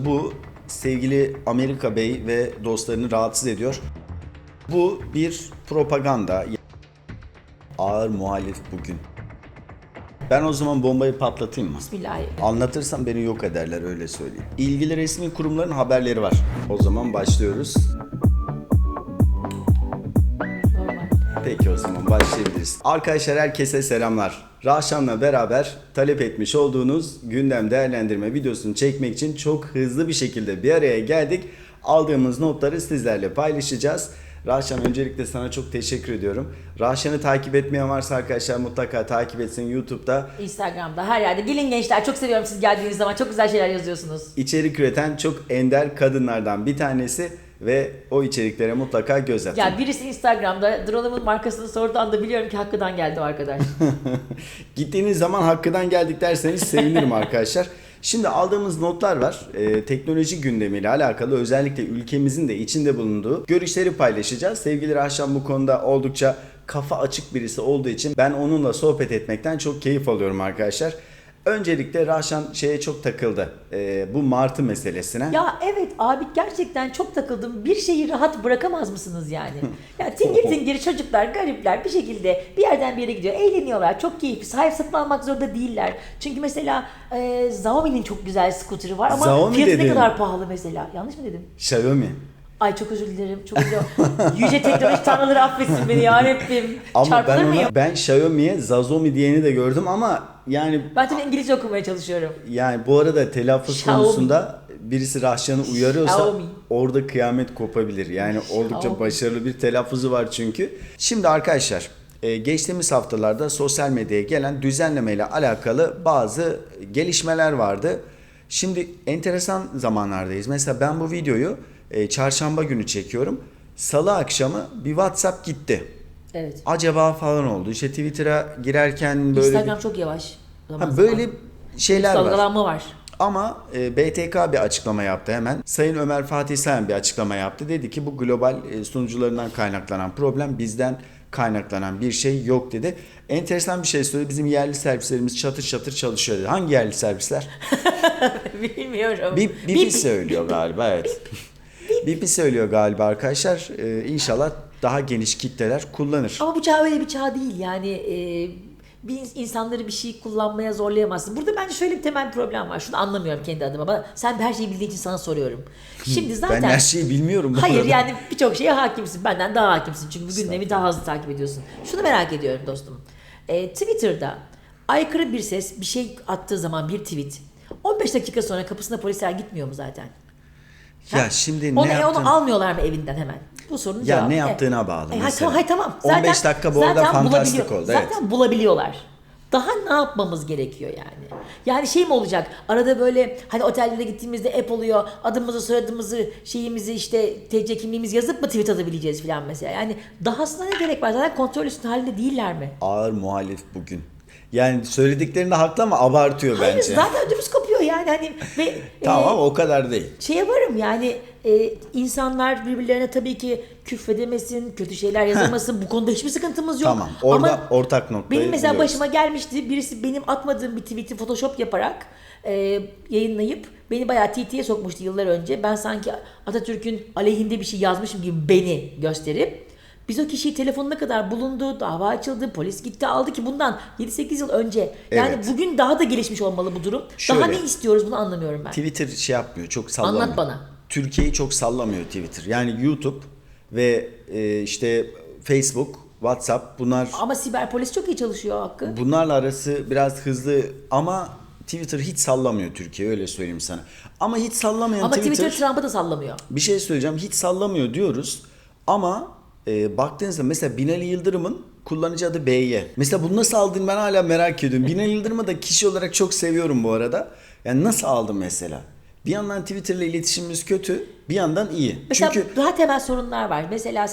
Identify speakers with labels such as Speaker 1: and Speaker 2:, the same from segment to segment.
Speaker 1: Bu sevgili Amerika Bey ve dostlarını rahatsız ediyor. Bu bir propaganda. Ağır muhalif bugün. Ben o zaman bombayı patlatayım mı?
Speaker 2: Bismillahirrahmanirrahim.
Speaker 1: Anlatırsam beni yok ederler öyle söyleyeyim. İlgili resmi kurumların haberleri var. O zaman başlıyoruz. Peki o zaman başlayabiliriz. Arkadaşlar herkese selamlar. Raşan'la beraber talep etmiş olduğunuz gündem değerlendirme videosunu çekmek için çok hızlı bir şekilde bir araya geldik. Aldığımız notları sizlerle paylaşacağız. Raşan öncelikle sana çok teşekkür ediyorum. Raşan'ı takip etmeyen varsa arkadaşlar mutlaka takip etsin YouTube'da.
Speaker 2: Instagram'da her yerde. Gelin gençler çok seviyorum siz geldiğiniz zaman. Çok güzel şeyler yazıyorsunuz.
Speaker 1: İçerik üreten çok ender kadınlardan bir tanesi ve o içeriklere mutlaka göz atın.
Speaker 2: Ya birisi Instagram'da drone'umun markasını sorduğu anda biliyorum ki Hakkı'dan geldi o arkadaş.
Speaker 1: Gittiğiniz zaman hakkıdan geldik derseniz sevinirim arkadaşlar. Şimdi aldığımız notlar var. Ee, teknoloji gündemiyle alakalı özellikle ülkemizin de içinde bulunduğu görüşleri paylaşacağız. Sevgili Rahşan bu konuda oldukça kafa açık birisi olduğu için ben onunla sohbet etmekten çok keyif alıyorum arkadaşlar. Öncelikle Rahşan şeye çok takıldı. Ee, bu martı meselesine.
Speaker 2: ya evet abi gerçekten çok takıldım. Bir şeyi rahat bırakamaz mısınız yani? Ya tingir tingir çocuklar, garipler bir şekilde bir yerden bir yere gidiyor. Eğleniyorlar. Çok keyifli. Sahip satın almak zorunda değiller. Çünkü mesela e, Xiaomi'nin çok güzel scooter'ı var ama
Speaker 1: Xiaomi
Speaker 2: fiyatı
Speaker 1: dedin.
Speaker 2: ne kadar pahalı mesela. Yanlış mı dedim?
Speaker 1: Xiaomi.
Speaker 2: Ay çok özür dilerim. Çok özür dilerim. Yüce teknoloji tanrıları affetsin beni ya Rabbim.
Speaker 1: Ama ben ona, ben Xiaomi'ye Zazomi diyeni de gördüm ama yani
Speaker 2: Ben tabii İngilizce okumaya çalışıyorum.
Speaker 1: Yani bu arada telaffuz
Speaker 2: Xiaomi.
Speaker 1: konusunda birisi Rahşan'ı uyarıyorsa
Speaker 2: Xiaomi.
Speaker 1: orada kıyamet kopabilir. Yani oldukça
Speaker 2: Xiaomi.
Speaker 1: başarılı bir telaffuzu var çünkü. Şimdi arkadaşlar e, geçtiğimiz haftalarda sosyal medyaya gelen düzenlemeyle alakalı bazı gelişmeler vardı. Şimdi enteresan zamanlardayız. Mesela ben bu videoyu e, çarşamba günü çekiyorum. Salı akşamı bir WhatsApp gitti.
Speaker 2: Evet.
Speaker 1: Acaba falan oldu. İşte Twitter'a girerken böyle
Speaker 2: Instagram
Speaker 1: bir-
Speaker 2: çok yavaş. Zaman
Speaker 1: ha, böyle
Speaker 2: zaman.
Speaker 1: şeyler var.
Speaker 2: Var.
Speaker 1: Ama e, BTK bir açıklama yaptı hemen. Sayın Ömer Fatih Sayan bir açıklama yaptı. Dedi ki bu global e, sunucularından kaynaklanan problem bizden kaynaklanan bir şey yok dedi. Enteresan bir şey söyledi. Bizim yerli servislerimiz çatır çatır çalışıyor dedi. Hangi yerli servisler?
Speaker 2: Bilmiyorum.
Speaker 1: Bir,
Speaker 2: Bir-
Speaker 1: BP söylüyor galiba evet. BP söylüyor galiba arkadaşlar. E, inşallah daha geniş kitleler kullanır.
Speaker 2: Ama bu çağ öyle bir çağ değil yani. e, bir ins- insanları bir şey kullanmaya zorlayamazsın. Burada bence şöyle bir temel problem var. Şunu anlamıyorum kendi adıma. Bana, sen her şeyi bildiğin için sana soruyorum. Şimdi zaten...
Speaker 1: Ben her şeyi bilmiyorum bu
Speaker 2: Hayır
Speaker 1: arada.
Speaker 2: yani birçok şeye hakimsin. Benden daha hakimsin. Çünkü bu gündemi daha hızlı takip ediyorsun. Şunu merak ediyorum dostum. E, Twitter'da aykırı bir ses bir şey attığı zaman bir tweet 15 dakika sonra kapısına polisler gitmiyor mu zaten?
Speaker 1: Ya şimdi
Speaker 2: Onu,
Speaker 1: ne
Speaker 2: e,
Speaker 1: yaptın?
Speaker 2: onu almıyorlar mı evinden hemen? Bu sorunun
Speaker 1: Ya
Speaker 2: cevabı.
Speaker 1: ne
Speaker 2: E,
Speaker 1: yaptığına bağlı
Speaker 2: hay-
Speaker 1: mesela.
Speaker 2: hay, tamam.
Speaker 1: 15 dakika bu arada fantastik oldu, evet.
Speaker 2: Zaten bulabiliyorlar. Daha ne yapmamız gerekiyor yani? Yani şey mi olacak? Arada böyle hani otellere gittiğimizde app oluyor. Adımızı, soyadımızı, şeyimizi işte TC kimliğimizi yazıp mı tweet atabileceğiz falan mesela. Yani dahasına ne gerek var? Zaten kontrol üstünde halinde değiller mi?
Speaker 1: Ağır muhalif bugün. Yani söylediklerinde haklı ama abartıyor
Speaker 2: Hayır
Speaker 1: bence.
Speaker 2: zaten ödümüz yani hani ve
Speaker 1: Tamam
Speaker 2: e,
Speaker 1: o kadar değil.
Speaker 2: şeye varım yani e, insanlar birbirlerine tabii ki küfredemesin, kötü şeyler yazılmasın. Bu konuda hiçbir sıkıntımız yok.
Speaker 1: Tamam. Orada
Speaker 2: Ama
Speaker 1: ortak noktayı
Speaker 2: benim mesela
Speaker 1: buluyoruz.
Speaker 2: başıma gelmişti. Birisi benim atmadığım bir tweet'i photoshop yaparak e, yayınlayıp beni bayağı TT'ye sokmuştu yıllar önce. Ben sanki Atatürk'ün aleyhinde bir şey yazmışım gibi beni gösterip biz o kişiyi telefonuna kadar bulundu, dava açıldı, polis gitti aldı ki bundan 7-8 yıl önce. Yani
Speaker 1: Evet.
Speaker 2: bugün daha da gelişmiş olmalı bu durum. Daha
Speaker 1: Şöyle.
Speaker 2: ne istiyoruz bunu anlamıyorum ben.
Speaker 1: Twitter şey yapmıyor, çok sallamıyor.
Speaker 2: Anlat bana.
Speaker 1: Türkiye'yi çok sallamıyor Twitter. Yani YouTube ve e, işte Facebook, WhatsApp bunlar
Speaker 2: Ama siber polis çok iyi çalışıyor Hakkı.
Speaker 1: bunlarla arası biraz hızlı ama Twitter hiç sallamıyor Türkiye öyle söyleyeyim sana. Ama hiç sallamayan
Speaker 2: Ama
Speaker 1: Twitter,
Speaker 2: Twitter Trump'ı da sallamıyor.
Speaker 1: bir şey söyleyeceğim. Hiç sallamıyor diyoruz. Ama e, baktığınızda mesela Binali Yıldırım'ın kullanıcı adı BY. Mesela bunu nasıl aldın ben hala merak ediyorum. Binali Yıldırım'ı da kişi olarak çok seviyorum bu arada. Yani nasıl aldın mesela? Bir yandan Twitter'la iletişimimiz kötü, bir yandan iyi.
Speaker 2: Mesela
Speaker 1: Çünkü
Speaker 2: daha temel sorunlar var. Mesela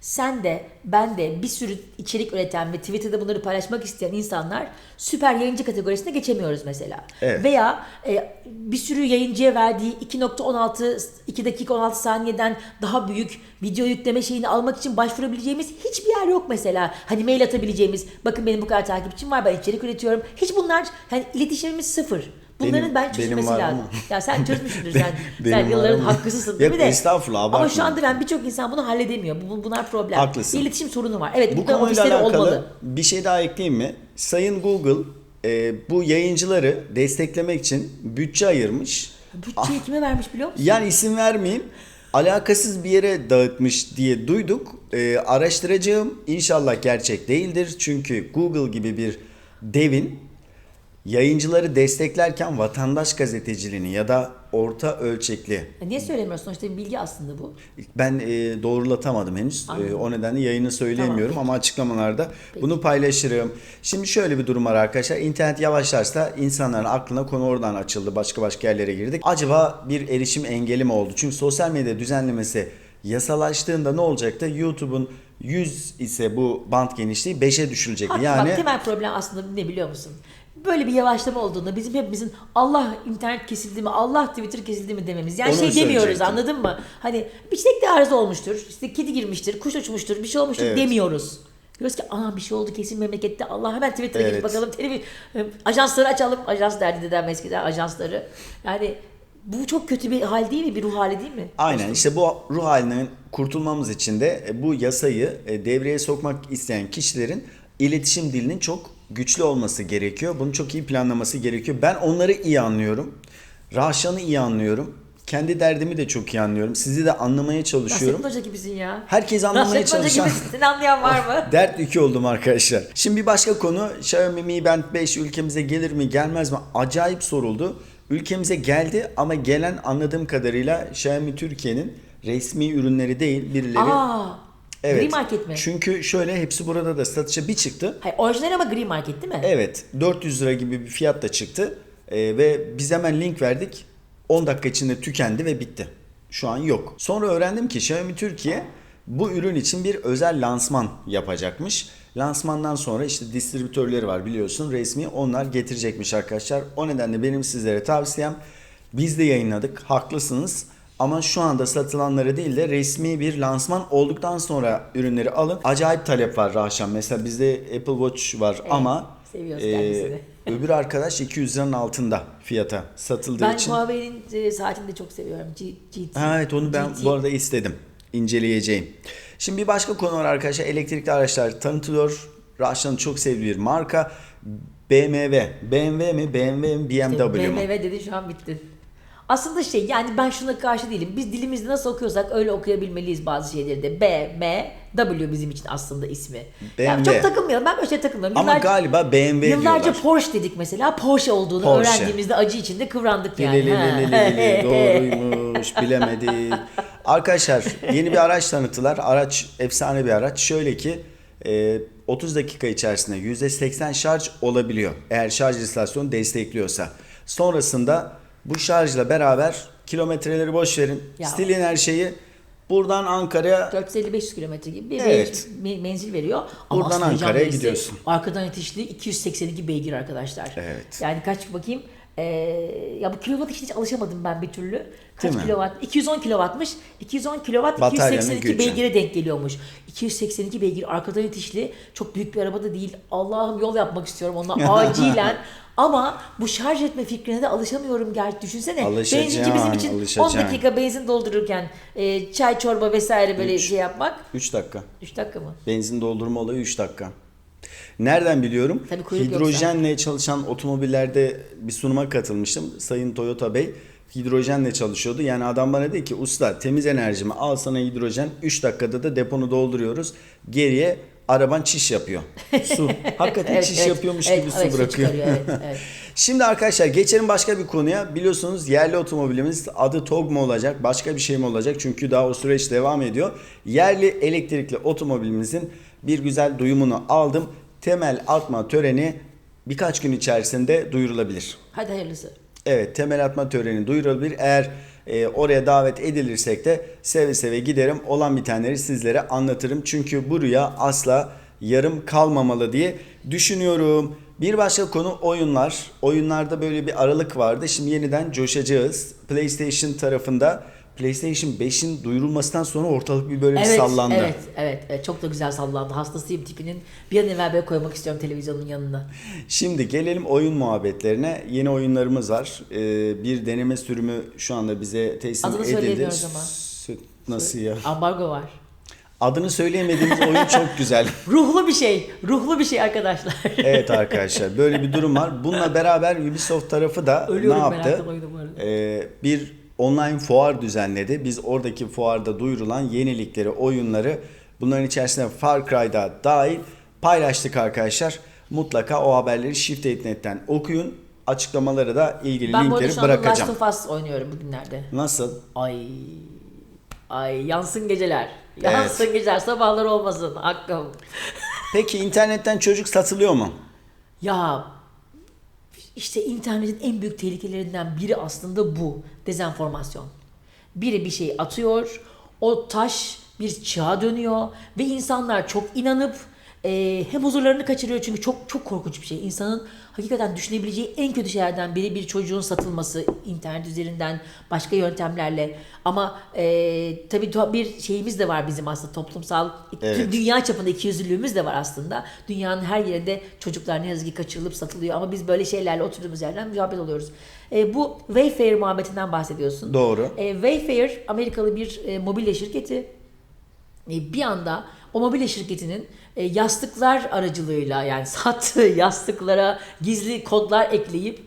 Speaker 2: sen de ben de bir sürü içerik üreten ve Twitter'da bunları paylaşmak isteyen insanlar süper yayıncı kategorisine geçemiyoruz mesela.
Speaker 1: Evet.
Speaker 2: Veya e, bir sürü yayıncıya verdiği 2.16 2 dakika 16 saniyeden daha büyük video yükleme şeyini almak için başvurabileceğimiz hiçbir yer yok mesela. Hani mail atabileceğimiz bakın benim bu kadar takipçim var ben içerik üretiyorum. Hiç bunlar hani iletişimimiz sıfır. Bunların
Speaker 1: Benim-
Speaker 2: ben
Speaker 1: benim
Speaker 2: çözülmesi
Speaker 1: var
Speaker 2: lazım.
Speaker 1: ama.
Speaker 2: Ya sen çözmüşsündür sen.
Speaker 1: Benim
Speaker 2: sen yılların
Speaker 1: ama.
Speaker 2: hakkısısın değil mi de?
Speaker 1: estağfurullah,
Speaker 2: Ama
Speaker 1: abartma.
Speaker 2: şu anda ben birçok insan bunu halledemiyor. Bu, bunlar problem.
Speaker 1: Haklısın.
Speaker 2: Bir iletişim sorunu var. Evet
Speaker 1: Bu konuyla alakalı
Speaker 2: olmalı.
Speaker 1: bir şey daha ekleyeyim mi? Sayın Google e, bu yayıncıları desteklemek için bütçe ayırmış.
Speaker 2: Bütçeyi kime vermiş biliyor musun?
Speaker 1: Yani isim vermeyeyim. Alakasız bir yere dağıtmış diye duyduk. E, araştıracağım. İnşallah gerçek değildir. Çünkü Google gibi bir devin yayıncıları desteklerken vatandaş gazeteciliğini ya da orta ölçekli
Speaker 2: Ya niye söylemiyorsun? Sonuçta bir bilgi aslında bu.
Speaker 1: ben e, doğrulatamadım henüz. E, o nedenle yayını söyleyemiyorum
Speaker 2: Tamam,
Speaker 1: ama açıklamalarda
Speaker 2: Peki.
Speaker 1: bunu paylaşırım. Şimdi şöyle bir durum var arkadaşlar. İnternet yavaşlarsa insanların aklına konu oradan açıldı. Başka başka yerlere girdik. Acaba bir erişim engeli mi oldu? Çünkü sosyal medya düzenlemesi yasalaştığında ne olacaktı? YouTube'un 100 ise bu band genişliği 5'e düşülecekti.
Speaker 2: Haklı
Speaker 1: yani
Speaker 2: bak temel problem aslında ne biliyor musun? Böyle bir yavaşlama olduğunda bizim hepimizin Allah internet kesildi mi, Allah Twitter kesildi mi dememiz. Yani
Speaker 1: Onu
Speaker 2: şey demiyoruz
Speaker 1: söyleyecektim.
Speaker 2: anladın mı? Hani bir çiçekte arıza olmuştur, işte kedi girmiştir, kuş uçmuştur, bir şey olmuştur
Speaker 1: Evet.
Speaker 2: demiyoruz. Diyoruz ki ana bir şey oldu kesin memlekette Allah hemen Twitter'a
Speaker 1: Evet.
Speaker 2: gidip bakalım. Televiz- ajansları açalım. Ajans derdi dedem eskiden ajansları. Yani bu çok kötü bir hal değil mi? Bir ruh hali değil mi?
Speaker 1: Aynen işte bu ruh halinden kurtulmamız için de e, bu yasayı e, devreye sokmak isteyen kişilerin iletişim dilinin çok güçlü olması gerekiyor. Bunu çok iyi planlaması gerekiyor. Ben onları iyi anlıyorum. Rahşan'ı iyi anlıyorum. Kendi derdimi de çok iyi anlıyorum. Sizi de anlamaya çalışıyorum.
Speaker 2: Nasrettin Hoca gibisin ya.
Speaker 1: Herkes anlamaya
Speaker 2: Nasrettin Hoca
Speaker 1: çalışan...
Speaker 2: gibisin. Seni anlayan var mı?
Speaker 1: Dert yükü oldum arkadaşlar. Şimdi bir başka konu Xiaomi Mi Band 5 ülkemize gelir mi gelmez mi? Acayip soruldu. Ülkemize geldi ama gelen anladığım kadarıyla Xiaomi Türkiye'nin resmi ürünleri değil birileri.
Speaker 2: Aa,
Speaker 1: evet.
Speaker 2: Gri market mi?
Speaker 1: Çünkü şöyle hepsi burada da satışa bir çıktı.
Speaker 2: Hayır, orijinal ama gri market değil mi?
Speaker 1: Evet 400 lira gibi bir fiyat da çıktı. Ee, ve biz hemen link verdik. 10 dakika içinde tükendi ve bitti. Şu an yok. Sonra öğrendim ki Xiaomi Türkiye bu ürün için bir özel lansman yapacakmış. Lansmandan sonra işte distribütörleri var biliyorsun resmi onlar getirecekmiş arkadaşlar. O nedenle benim sizlere tavsiyem biz de yayınladık haklısınız. Ama şu anda satılanları değil de resmi bir lansman olduktan sonra ürünleri alın. Acayip talep var Rahşan. Mesela bizde Apple Watch var ama
Speaker 2: seviyoruz
Speaker 1: e, öbür arkadaş 200 liranın altında fiyata satıldığı
Speaker 2: Ben
Speaker 1: için.
Speaker 2: Huawei'nin e, saatini de çok seviyorum. G, GT.
Speaker 1: Ha, evet onu ben
Speaker 2: GT.
Speaker 1: bu arada istedim. İnceleyeceğim. Şimdi bir başka konu var arkadaşlar. Elektrikli araçlar tanıtılıyor. Rahşan'ın çok sevdiği bir marka. BMW. BMW mi? BMW mi? BMW mu?
Speaker 2: BMW dedi şu an bitti. Aslında şey yani ben şuna karşı değilim. Biz dilimizde nasıl okuyorsak öyle okuyabilmeliyiz bazı şeyleri de. B, M, W bizim için aslında ismi. Yani
Speaker 1: BMW.
Speaker 2: çok takılmayalım. Ben böyle şey takılmıyorum.
Speaker 1: Ama
Speaker 2: Yıllarca-
Speaker 1: galiba BMW
Speaker 2: Yıllarca
Speaker 1: diyorlar.
Speaker 2: Porsche dedik mesela. Porsche olduğunu
Speaker 1: Porsche.
Speaker 2: öğrendiğimizde acı içinde kıvrandık yani. Ha.
Speaker 1: Doğruymuş bilemedik. Arkadaşlar yeni bir araç tanıttılar. Araç efsane bir araç. Şöyle ki e, 30 dakika içerisinde %80 şarj olabiliyor. Eğer şarj istasyonu destekliyorsa. Sonrasında bu şarjla beraber kilometreleri boş verin.
Speaker 2: Ya.
Speaker 1: Stilin her şeyi buradan Ankara'ya
Speaker 2: 450-500 kilometre gibi bir
Speaker 1: Evet.
Speaker 2: me- menzil veriyor. Ama
Speaker 1: Buradan Ankara'ya gidiyorsun.
Speaker 2: Arkadan itişli 282 beygir arkadaşlar.
Speaker 1: Evet.
Speaker 2: Yani kaç bakayım. Ee, ya bu kilowatt hiç alışamadım ben bir türlü. Kaç
Speaker 1: Değil mi?
Speaker 2: kilowatt? 210 kilowattmış. 210 kilowatt
Speaker 1: Bataryanın
Speaker 2: 282
Speaker 1: gücü.
Speaker 2: beygire denk geliyormuş. 282 beygir arkadan itişli. Çok büyük bir araba da değil. Allah'ım yol yapmak istiyorum onunla acilen. Ama bu şarj etme fikrine de alışamıyorum gerçi. Düşünsene.
Speaker 1: Alışacaksın,
Speaker 2: Benzinci bizim için 10
Speaker 1: alışacaksın.
Speaker 2: dakika benzin doldururken e, çay çorba vesaire böyle
Speaker 1: Üç.
Speaker 2: şey yapmak.
Speaker 1: 3 dakika.
Speaker 2: 3 dakika mı?
Speaker 1: Benzin doldurma olayı 3 dakika. Nereden biliyorum?
Speaker 2: Tabii
Speaker 1: Hidrojenle çalışan otomobillerde bir sunuma katılmıştım. Sayın Toyota Bey hidrojenle çalışıyordu. Yani adam bana dedi ki usta temiz enerjimi al sana hidrojen 3 dakikada da deponu dolduruyoruz. Geriye araban çiş yapıyor. Su. Hakikaten
Speaker 2: Evet,
Speaker 1: çiş
Speaker 2: evet.
Speaker 1: yapıyormuş
Speaker 2: Evet,
Speaker 1: gibi su
Speaker 2: evet, su
Speaker 1: bırakıyor.
Speaker 2: çıkarıyor, evet, evet.
Speaker 1: Şimdi arkadaşlar geçelim başka bir konuya. Biliyorsunuz yerli otomobilimiz adı TOG mu olacak, başka bir şey mi olacak? Çünkü daha o süreç devam ediyor. Yerli elektrikli otomobilimizin bir güzel duyumunu aldım. Temel atma töreni birkaç gün içerisinde duyurulabilir.
Speaker 2: Hadi hayırlısı.
Speaker 1: Evet temel atma töreni duyurulabilir. Eğer e, oraya davet edilirsek de seve seve giderim. Olan bitenleri sizlere anlatırım. Çünkü bu rüya asla yarım kalmamalı diye düşünüyorum. Bir başka konu oyunlar. Oyunlarda böyle bir aralık vardı. Şimdi yeniden coşacağız. PlayStation tarafında PlayStation 5'in duyurulmasından sonra ortalık bir böyle bir
Speaker 2: Evet,
Speaker 1: sallandı.
Speaker 2: evet, evet, evet. Çok da güzel sallandı. Hastasıyım tipinin. Bir an evvel böyle koymak istiyorum televizyonun yanına.
Speaker 1: Şimdi gelelim oyun muhabbetlerine. Yeni oyunlarımız var. Ee, bir deneme sürümü şu anda bize teslim
Speaker 2: Adını
Speaker 1: edildi.
Speaker 2: söyleyemiyoruz ama.
Speaker 1: Nasıl ya?
Speaker 2: Ambargo var.
Speaker 1: Adını söyleyemediğimiz oyun çok güzel.
Speaker 2: Ruhlu bir şey. Ruhlu bir şey arkadaşlar.
Speaker 1: Evet arkadaşlar böyle bir durum var. Bununla beraber Ubisoft tarafı da
Speaker 2: Ölüyorum
Speaker 1: ne yaptı? Ee, bir online fuar düzenledi. Biz oradaki fuarda duyurulan yenilikleri, oyunları bunların içerisinde Far Cry'da dahil paylaştık arkadaşlar. Mutlaka o haberleri Shift.net'ten okuyun. Açıklamaları da ilgili
Speaker 2: ben bu arada
Speaker 1: linkleri
Speaker 2: şu anda Last
Speaker 1: bırakacağım.
Speaker 2: of Us oynuyorum bugünlerde.
Speaker 1: Nasıl?
Speaker 2: Ay. Ay yansın geceler. Yansın geceler. Sabahlar olmasın. Hakkım.
Speaker 1: Peki internetten çocuk satılıyor mu?
Speaker 2: Ya işte internetin en büyük tehlikelerinden biri aslında bu. Dezenformasyon. Biri bir şey atıyor, o taş bir çağa dönüyor ve insanlar çok inanıp e, hem huzurlarını kaçırıyor çünkü çok çok korkunç bir şey. İnsanın hakikaten düşünebileceği en kötü şeylerden biri bir çocuğun satılması internet üzerinden başka yöntemlerle. Ama e, tabii bir şeyimiz de var bizim aslında toplumsal
Speaker 1: Evet.
Speaker 2: dünya çapında ikiyüzlülüğümüz de var aslında. Dünyanın her yerinde çocuklar ne yazık ki kaçırılıp satılıyor ama biz böyle şeylerle oturduğumuz yerden mücadele oluyoruz. E, bu Wayfair muhabbetinden bahsediyorsun.
Speaker 1: Doğru.
Speaker 2: E, Wayfair Amerikalı bir e, mobilya şirketi. E, bir anda o mobilya şirketinin e, yastıklar aracılığıyla yani sattığı yastıklara gizli kodlar ekleyip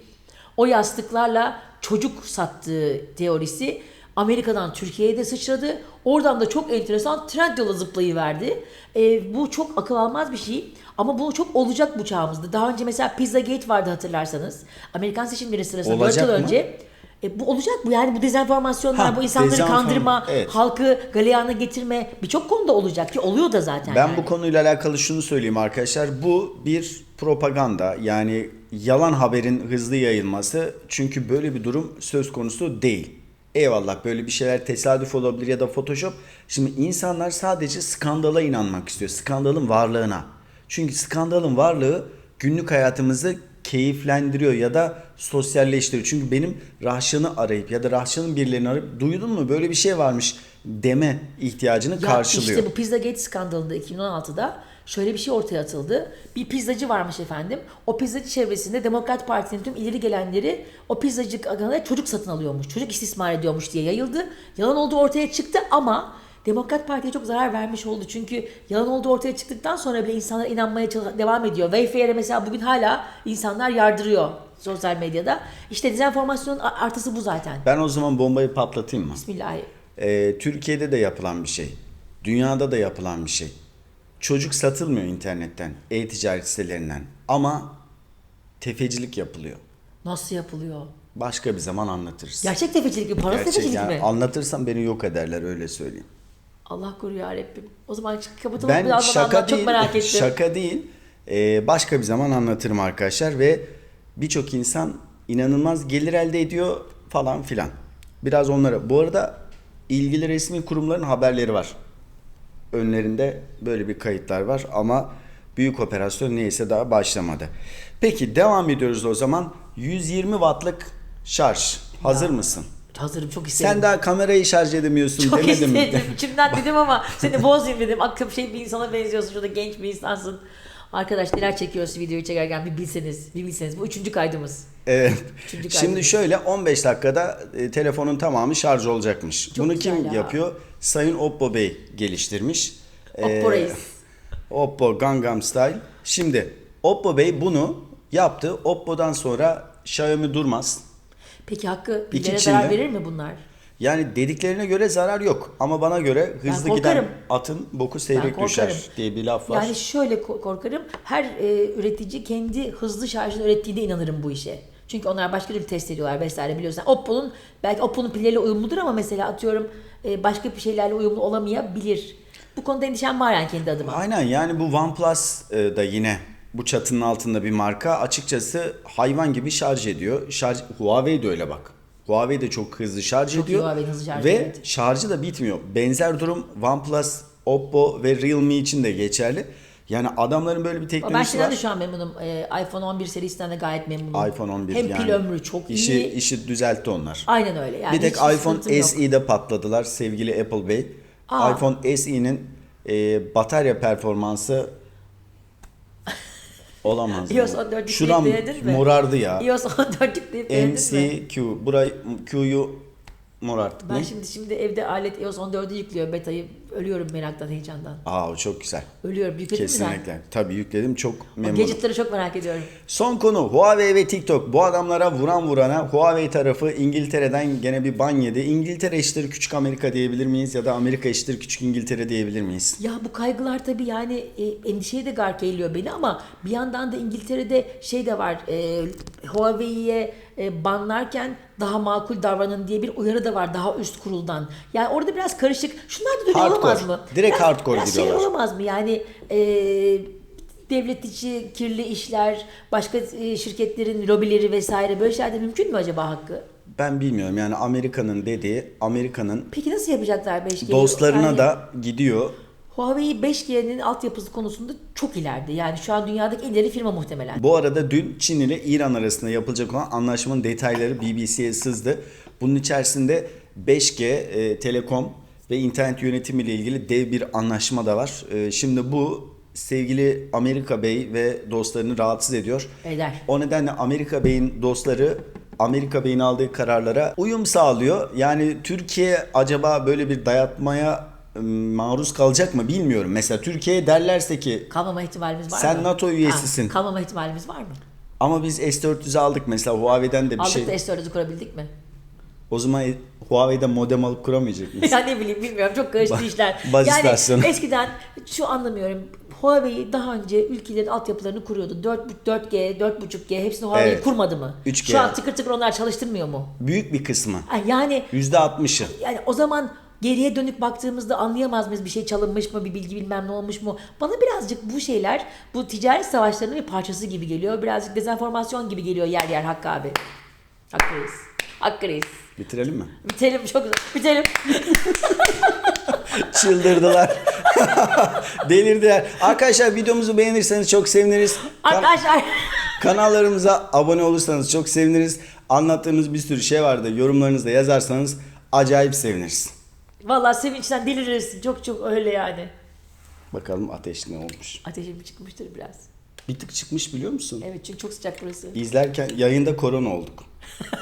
Speaker 2: o yastıklarla çocuk sattığı teorisi Amerika'dan Türkiye'ye de sıçradı. Oradan da çok enteresan trend yola zıplayıverdi. E, bu çok akıl almaz bir şey. Ama bu çok olacak bu çağımızda. Daha önce mesela Pizzagate vardı hatırlarsanız. Amerikan seçimleri sırasında 4
Speaker 1: Olacak
Speaker 2: yıl
Speaker 1: mı?
Speaker 2: önce. E, bu olacak bu yani bu dezenformasyonlar,
Speaker 1: Ha,
Speaker 2: bu insanları
Speaker 1: dezenform-
Speaker 2: kandırma,
Speaker 1: evet.
Speaker 2: halkı galeyana getirme birçok konuda olacak ki oluyor da zaten.
Speaker 1: Ben
Speaker 2: yani.
Speaker 1: bu konuyla alakalı şunu söyleyeyim arkadaşlar. Bu bir propaganda yani yalan haberin hızlı yayılması. Çünkü böyle bir durum söz konusu değil. Eyvallah böyle bir şeyler tesadüf olabilir ya da photoshop. Şimdi insanlar sadece skandala inanmak istiyor. Skandalın varlığına. Çünkü skandalın varlığı günlük hayatımızı keyiflendiriyor ya da sosyalleştiriyor. Çünkü benim Rahşan'ı arayıp ya da Rahşan'ın birilerini arayıp duydun mu böyle bir şey varmış deme ihtiyacını
Speaker 2: Ya
Speaker 1: karşılıyor.
Speaker 2: işte bu Pizzagate skandalında 2016'da şöyle bir şey ortaya atıldı. Bir pizzacı varmış efendim. O pizzacı çevresinde Demokrat Parti'nin tüm ileri gelenleri o pizzacı adına çocuk satın alıyormuş. Çocuk istismar ediyormuş diye yayıldı. Yalan olduğu ortaya çıktı ama Demokrat Parti'ye çok zarar vermiş oldu. Çünkü yalan olduğu ortaya çıktıktan sonra bile insanlar inanmaya devam ediyor. Wayfair'e mesela bugün hala insanlar yardırıyor sosyal medyada. İşte dezenformasyonun artısı bu zaten.
Speaker 1: Ben o zaman bombayı patlatayım mı?
Speaker 2: Bismillahirrahmanirrahim.
Speaker 1: Ee, Türkiye'de de yapılan bir şey. Dünyada da yapılan bir şey. Çocuk satılmıyor internetten, e-ticaret sitelerinden. Ama tefecilik yapılıyor.
Speaker 2: Nasıl yapılıyor?
Speaker 1: Başka bir zaman anlatırız.
Speaker 2: Gerçek tefecilik mi? Parası
Speaker 1: Gerçek
Speaker 2: tefecilik
Speaker 1: yani
Speaker 2: mi?
Speaker 1: anlatırsam beni yok ederler öyle söyleyeyim.
Speaker 2: Allah koruyor ya Rabbim. O zaman kapatalım.
Speaker 1: Ben
Speaker 2: bir anlat,
Speaker 1: şaka
Speaker 2: anlat.
Speaker 1: değil,
Speaker 2: Çok merak ettim.
Speaker 1: şaka değil. Ee, başka bir zaman anlatırım arkadaşlar ve birçok insan inanılmaz gelir elde ediyor falan filan. Biraz onlara. Bu arada ilgili resmi kurumların haberleri var. Önlerinde böyle bir kayıtlar var ama büyük operasyon neyse daha başlamadı. Peki devam ediyoruz o zaman. 120 wattlık şarj. Hazır mısın?
Speaker 2: Hazırım çok istedim.
Speaker 1: Sen daha kamerayı şarj edemiyorsun
Speaker 2: çok
Speaker 1: demedim mi?
Speaker 2: istedim. İçimden dedim ama seni bozayım dedim. Akım şey bir insana benziyorsun. Şurada genç bir insansın. Arkadaş neler çekiyoruz videoyu çekerken bir bilseniz. Bir bilseniz. Bu üçüncü kaydımız.
Speaker 1: Evet.
Speaker 2: Üçüncü
Speaker 1: Şimdi
Speaker 2: kaydımız.
Speaker 1: şöyle 15 dakikada e, telefonun tamamı şarj olacakmış.
Speaker 2: Çok
Speaker 1: Bunu kim
Speaker 2: ya.
Speaker 1: yapıyor? Sayın Oppo Bey geliştirmiş.
Speaker 2: Oppo
Speaker 1: Ee,
Speaker 2: Reis.
Speaker 1: Oppo Gangnam Style. Şimdi Oppo Bey bunu yaptı. Oppo'dan sonra Xiaomi durmaz.
Speaker 2: Peki Hakkı
Speaker 1: Çin'de.
Speaker 2: zarar verir mi bunlar?
Speaker 1: Yani dediklerine göre zarar yok. Ama bana göre hızlı giden atın boku seyrek düşer diye bir laf var.
Speaker 2: Yani şöyle ko- korkarım. Her e, üretici kendi hızlı şarjını ürettiğine inanırım bu işe. Çünkü onlar başka türlü test ediyorlar vesaire biliyorsun. Oppo'nun belki Oppo'nun pilleriyle uyumludur ama mesela atıyorum e, başka bir şeylerle uyumlu olamayabilir. Bu konuda endişem var yani kendi adıma.
Speaker 1: Aynen yani bu OnePlus e, da yine bu çatının altında bir marka. Açıkçası hayvan gibi şarj ediyor. Şarj Huawei de öyle bak. Huawei de çok hızlı şarj
Speaker 2: Çok
Speaker 1: ediyor.
Speaker 2: Hızlı şarjı,
Speaker 1: ve
Speaker 2: evet.
Speaker 1: şarjı da bitmiyor. Benzer durum OnePlus, Oppo ve Realme için de geçerli. Yani adamların böyle bir
Speaker 2: Ama ben
Speaker 1: teknolojisi
Speaker 2: şeyden
Speaker 1: var.
Speaker 2: de şu an memnunum. Ee, iPhone 11 serisinden de gayet memnunum.
Speaker 1: iPhone 11
Speaker 2: Hem
Speaker 1: yani.
Speaker 2: pil ömrü çok
Speaker 1: işi,
Speaker 2: iyi.
Speaker 1: işi düzeltti onlar.
Speaker 2: Aynen öyle. Yani
Speaker 1: bir tek iPhone
Speaker 2: sıkıntım yok.
Speaker 1: SE'de patladılar sevgili Apple Bey.
Speaker 2: Aa.
Speaker 1: iPhone SE'nin e, batarya performansı olamaz.
Speaker 2: iOS 14 yükleyip
Speaker 1: Şuram
Speaker 2: denedin mi?
Speaker 1: morardı ya.
Speaker 2: iOS 14 yükleyip denedin mi?
Speaker 1: MCQ. Burayı Q'yu morarttık.
Speaker 2: Ben
Speaker 1: Ne?
Speaker 2: şimdi şimdi evde alet iOS 14'ü yüklüyor beta'yı. Ölüyorum meraktan, heyecandan.
Speaker 1: Aa o çok güzel.
Speaker 2: Ölüyorum. Yükledin mi sen?
Speaker 1: Kesinlikle. Tabii yükledim çok memnunum.
Speaker 2: Gadget'ları çok merak ediyorum.
Speaker 1: Son konu Huawei ve TikTok. Bu adamlara vuran vurana Huawei tarafı İngiltere'den gene bir ban yedi. İngiltere eşittir küçük Amerika diyebilir miyiz ya da Amerika eşittir küçük İngiltere diyebilir miyiz?
Speaker 2: Ya bu kaygılar tabii yani e, endişeye de gark eğiliyor beni ama bir yandan da İngiltere'de şey de var. E, Huawei'ye e, banlarken daha makul davranın diye bir uyarı da var daha üst kuruldan. Yani orada biraz karışık. Şunlar da
Speaker 1: Hardcore.
Speaker 2: Olamaz mı?
Speaker 1: Direkt
Speaker 2: Biraz-
Speaker 1: hardcore
Speaker 2: şey
Speaker 1: gidiyorlar.
Speaker 2: olamaz mı? Yani e, devlet içi kirli işler, başka e, şirketlerin lobileri vesaire böyle şeyler de mümkün mü acaba hakkı?
Speaker 1: Ben bilmiyorum yani Amerika'nın dediği Amerika'nın
Speaker 2: Peki nasıl yapacaklar 5G'yi?
Speaker 1: dostlarına
Speaker 2: Yani-
Speaker 1: da gidiyor.
Speaker 2: Huawei 5G'nin altyapısı konusunda çok ileride. Yani şu an dünyadaki ileri firma muhtemelen.
Speaker 1: Bu arada dün Çin ile İran arasında yapılacak olan anlaşmanın detayları BBC'ye sızdı. Bunun içerisinde 5G, e, telekom ve internet yönetimi ile ilgili dev bir anlaşma da var. E, şimdi bu sevgili Amerika Bey ve dostlarını rahatsız ediyor.
Speaker 2: Eder.
Speaker 1: O nedenle Amerika Bey'in dostları Amerika Bey'in aldığı kararlara uyum sağlıyor. Yani Türkiye acaba böyle bir dayatmaya e, maruz kalacak mı bilmiyorum. Mesela Türkiye'ye derlerse ki
Speaker 2: Kalmama ihtimalimiz var
Speaker 1: Sen
Speaker 2: mı?
Speaker 1: NATO üyesisin.
Speaker 2: Ha, kalmama ihtimalimiz var mı?
Speaker 1: Ama biz S400'ü aldık mesela Huawei'den de bir
Speaker 2: Aldık
Speaker 1: şey.
Speaker 2: da S4'ü kurabildik mi?
Speaker 1: O zaman Huawei'den modem alıp kuramayacak mıyız?
Speaker 2: ya ne bileyim bilmiyorum çok karıştı işler.
Speaker 1: baz
Speaker 2: yani
Speaker 1: istasyonu.
Speaker 2: eskiden şu anlamıyorum. Huawei daha önce ülkelerin altyapılarını kuruyordu. 4, 4G, 4.5G hepsini Huawei
Speaker 1: Evet.
Speaker 2: kurmadı mı?
Speaker 1: 3G.
Speaker 2: Şu an tıkır tıkır onlar çalıştırmıyor mu?
Speaker 1: Büyük bir kısmı.
Speaker 2: Ha, Yani
Speaker 1: %60'ı.
Speaker 2: yani o zaman geriye dönük baktığımızda anlayamaz mıyız bir şey çalınmış mı, bir bilgi bilmem ne olmuş mu? Bana birazcık bu şeyler bu ticaret savaşlarının bir parçası gibi geliyor. Birazcık dezenformasyon gibi geliyor yer yer Hakkı abi. Hakkı Reis.
Speaker 1: Bitirelim mi?
Speaker 2: Bitelim çok güzel. Bitelim.
Speaker 1: Çıldırdılar. Delirdiler. Arkadaşlar videomuzu beğenirseniz çok seviniriz. Kan-
Speaker 2: Arkadaşlar
Speaker 1: kanallarımıza abone olursanız çok seviniriz. Anlattığımız bir sürü şey vardı. Yorumlarınızı da yazarsanız acayip seviniriz.
Speaker 2: vallahi sevinçten delirirsin. Çok çok öyle yani.
Speaker 1: Bakalım ateş ne olmuş.
Speaker 2: Ateşim çıkmıştır biraz.
Speaker 1: Bir tık çıkmış biliyor musun?
Speaker 2: Evet çünkü çok sıcak burası.
Speaker 1: İzlerken yayında korona olduk.